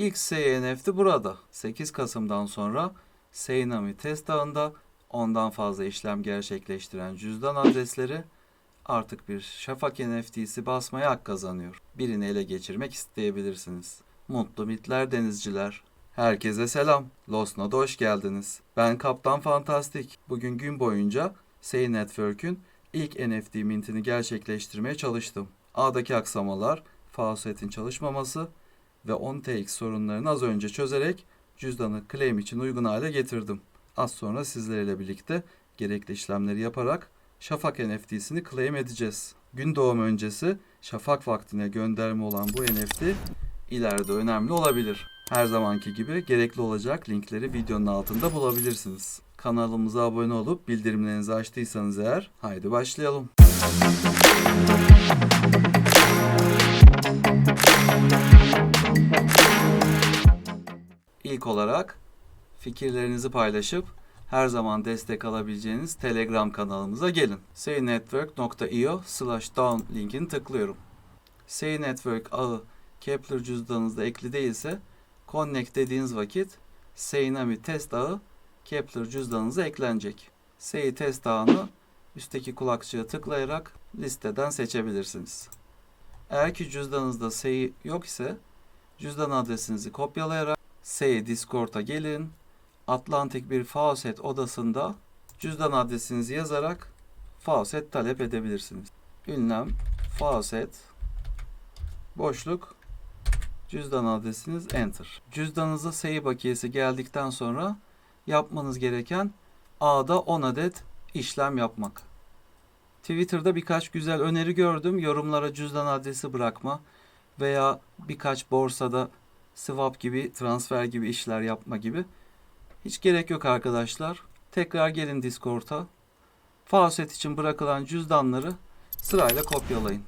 İlk NFT burada. 8 Kasım'dan sonra Seinami test ağında ondan fazla işlem gerçekleştiren cüzdan adresleri artık bir Şafak NFT'si basmaya hak kazanıyor. Birini ele geçirmek isteyebilirsiniz. Mutlu mitler denizciler. Herkese selam. Lost Node'a hoş geldiniz. Ben Kaptan Fantastik. Bugün gün boyunca Sei Network'ün ilk NFT mintini gerçekleştirmeye çalıştım. Ağdaki aksamalar, faucet'in çalışmaması ve 10TX sorunlarını az önce çözerek cüzdanı claim için uygun hale getirdim. Az sonra sizlerle birlikte gerekli işlemleri yaparak Şafak NFT'sini claim edeceğiz. Gün doğum öncesi Şafak vaktine gönderme olan bu NFT ileride önemli olabilir. Her zamanki gibi gerekli olacak linkleri videonun altında bulabilirsiniz. Kanalımıza abone olup bildirimlerinizi açtıysanız eğer haydi başlayalım. İlk olarak fikirlerinizi paylaşıp her zaman destek alabileceğiniz Telegram kanalımıza gelin. seynetwork.io slash down linkini tıklıyorum. Sei Network ağı Kepler cüzdanınızda ekli değilse Connect dediğiniz vakit Seinami test ağı Kepler cüzdanınıza eklenecek. Sei test ağını üstteki kulakçığa tıklayarak listeden seçebilirsiniz. Eğer ki cüzdanınızda Sei yok ise cüzdan adresinizi kopyalayarak Sei Discord'a gelin. Atlantik bir faucet odasında cüzdan adresinizi yazarak faucet talep edebilirsiniz. Ünlem faucet boşluk cüzdan adresiniz enter. Cüzdanınıza Sei bakiyesi geldikten sonra yapmanız gereken A'da 10 adet işlem yapmak. Twitter'da birkaç güzel öneri gördüm. Yorumlara cüzdan adresi bırakma veya birkaç borsada swap gibi, transfer gibi işler yapma gibi. Hiç gerek yok arkadaşlar. Tekrar gelin Discord'a. Faucet için bırakılan cüzdanları sırayla kopyalayın.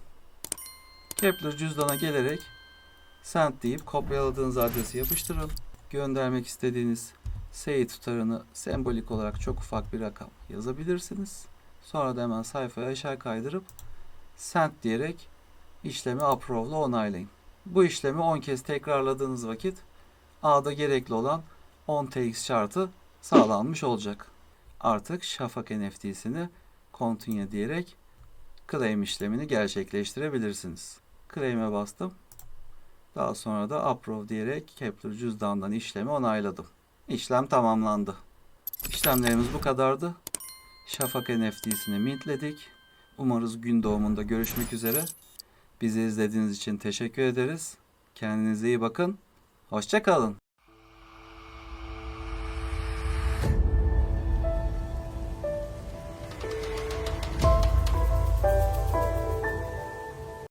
Kepler cüzdana gelerek send deyip kopyaladığınız adresi yapıştırın. Göndermek istediğiniz SEI tutarını sembolik olarak çok ufak bir rakam yazabilirsiniz. Sonra da hemen sayfayı aşağı kaydırıp send diyerek işlemi approve'la onaylayın. Bu işlemi 10 kez tekrarladığınız vakit A'da gerekli olan 10 TX şartı sağlanmış olacak. Artık Şafak NFT'sini continue diyerek claim işlemini gerçekleştirebilirsiniz. Claim'e bastım. Daha sonra da approve diyerek Kepler cüzdandan işlemi onayladım. İşlem tamamlandı. İşlemlerimiz bu kadardı. Şafak NFT'sini mintledik. Umarız gün doğumunda görüşmek üzere. Bizi izlediğiniz için teşekkür ederiz. Kendinize iyi bakın. Hoşçakalın.